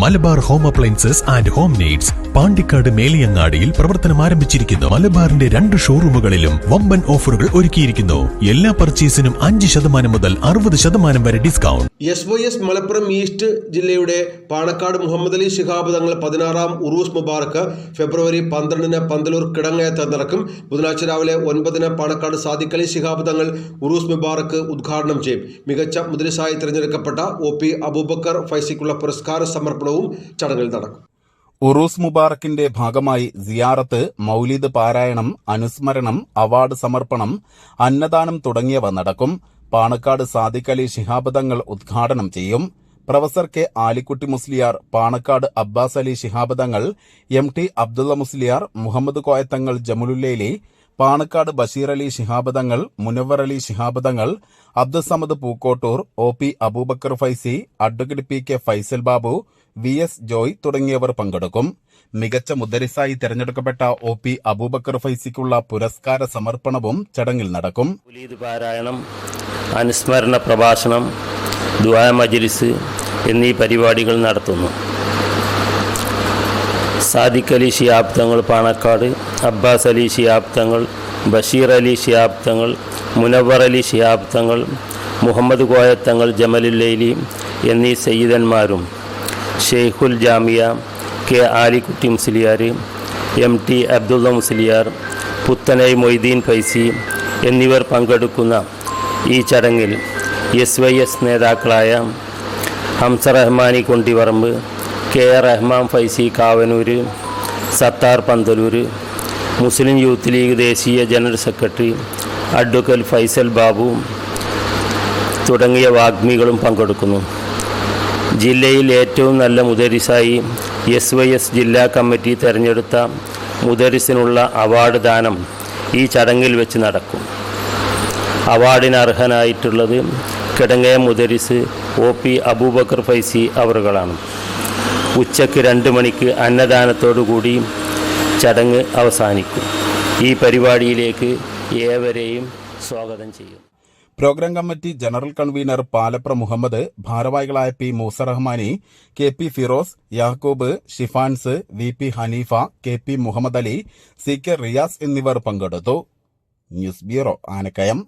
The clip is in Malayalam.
Malabar home appliances and home needs Pandikkad മേലിയങ്ങാടിയിൽ പ്രവർത്തനം ആരംഭിച്ചിരിക്കുന്നു. മലബാറിന്റെ രണ്ട് ഷോറൂമുകളിലും വമ്പൻ ഓഫറുകൾ ഒരുക്കിയിരിക്കുന്നു. എല്ലാ പർച്ചേസിനും അഞ്ച് ശതമാനം മുതൽ അറുപത് ശതമാനം വരെ discount. S Y S Malappuram east ജില്ലയുടെ പാണക്കാട് മുഹമ്മദ് അലി ശിഹാബ് തങ്ങൾ പതിനാറാം ഉറൂസ് മുബാറക്ക് ഫെബ്രുവരി പന്ത്രണ്ടിന് പന്തലൂർ കിടങ്ങയത്ത് നടക്കും. ബുധനാഴ്ച രാവിലെ ഒൻപതിന് പാണക്കാട് സാദിഖ് അലി ശിഹാബ് തങ്ങൾ ഉറൂസ് മുബാറക്ക് ഉദ്ഘാടനം ചെയ്യും. മികച്ച മുദ്രസായി തിരഞ്ഞെടുക്കപ്പെട്ട ഒ പി അബൂബക്കർ ഫൈസിക്കുള്ള പുരസ്കാര സമർപ്പണവും ചടങ്ങിൽ നടക്കും. ഉറൂസ് മുബാറക്കിന്റെ ഭാഗമായി സിയാറത്ത് മൗലിദ് പാരായണം അനുസ്മരണം അവാർഡ് സമർപ്പണം അന്നദാനം തുടങ്ങിയവ നടക്കും. പാണക്കാട് സാദിഖ് അലി ശിഹാബ് തങ്ങൾ ഉദ്ഘാടനം ചെയ്യും. Professor K Alikutty Musliyar Panakkad Abbas Ali Shihab Thangal M T Abdulla Musliyar Muhammad Koya Thangal Jamalullaili Panakkad Basheer Ali Shihab Thangal Munavar Ali Shihab Thangal Abdussamad Pookkottur O P Abubakar Faizi advocate P K Faisal Babu V S Joy തുടങ്ങിയവർ പങ്കെടുക്കും. മികച്ച മുദ്രസായി തെരഞ്ഞെടുക്കപ്പെട്ട ഒ പി അബൂബക്കർ ഫൈസിക്കുള്ള പുരസ്കാര സമർപ്പണവും ചടങ്ങിൽ നടക്കും. പാരായണം അനുസ്മരണ പ്രഭാഷണം ദുആ മജ്ലിസ് എന്നീ പരിപാടികൾ നടത്തുന്നു. സാദിഖ് അലി ഷിയാബ് തങ്ങൾ പാണക്കാട് അബ്ബാസ് അലി ഷിയാബ് തങ്ങൾ ബഷീർ അലി ഷിയാബ് തങ്ങൾ മുനവർ അലി ഷിയാബ് തങ്ങൾ മുഹമ്മദ് കോയ തങ്ങൾ ജമലുല്ലൈലി എന്നീ സയ്യിദന്മാരും ഷെയ്ഖുൽ Jamia K Alikutty Musliyar M T Abdulla Musliyar പുത്തനൈ Moideen Faizy എന്നിവർ പങ്കെടുക്കുന്ന ഈ ചടങ്ങിൽ എസ് വൈ എസ് നേതാക്കളായ ഹംസ റഹ്മാനി കൊണ്ടിവറമ്പ് കെ റഹ്മാൻ ഫൈസി കാവനൂർ സത്താർ പന്തലൂർ മുസ്ലിം യൂത്ത് ലീഗ് ദേശീയ general secretary advocate Faisal Babu തുടങ്ങിയ വാഗ്മികളും പങ്കെടുക്കുന്നു. ജില്ലയിൽ ഏറ്റവും നല്ല മുദരിസായി എസ് വൈ എസ് ജില്ലാ കമ്മിറ്റി തിരഞ്ഞെടുത്ത മുദരിസിനുള്ള അവാർഡ് ദാനം ഈ ചടങ്ങിൽ വെച്ച് നടക്കും. അവാർഡിന് അർഹനായിട്ടുള്ളത് കിടങ്ങയ മുദരിസ് ഒ പി അബൂബക്കർ ഫൈസി അവറുകളാണ്. ഉച്ചയ്ക്ക് രണ്ട് മണിക്ക് അന്നദാനത്തോടുകൂടി ചടങ്ങ് അവസാനിക്കും. ഈ പരിപാടിയിലേക്ക് ഏവരെയും സ്വാഗതം ചെയ്യും. Program committee general convener Palapra Muhammad ഭാരവാഹികളായ P Moosa Rahmani K P Firoz Yakub Shifan's V P Hanifa K P Muhammad Ali C K Riyas എന്നിവർ പങ്കെടുത്തു. News bureau Anakkayam.